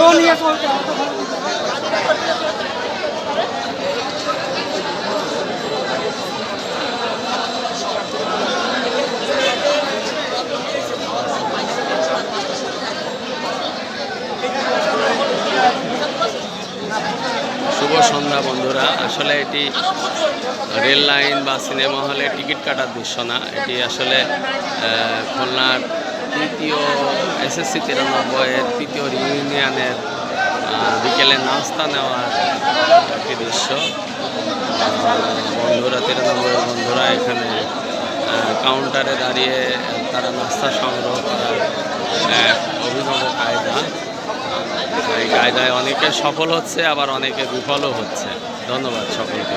ও নিয়ে চলতে শুভ সন্ধ্যা বন্ধুরা। আসলে এটি রেল লাইন বা সিনেমা হলে টিকিট কাটার দৃশ্য না। এটি আসলে খুলনার তৃতীয় এসএসসি তিরানব্বইয়ের তৃতীয় ইউনিয়নের বিকেলে নাস্তা নেওয়ার একটি দৃশ্য। বন্ধুরা, তিরানব্বই বন্ধুরা এখানে কাউন্টারে দাঁড়িয়ে তারা নাস্তা সংগ্রহ করার এক অভিনব কায়দা। কায়দায় অনেকে সফল হচ্ছে আবার অনেকে বিফলও হচ্ছে। ধন্যবাদ সকলকে।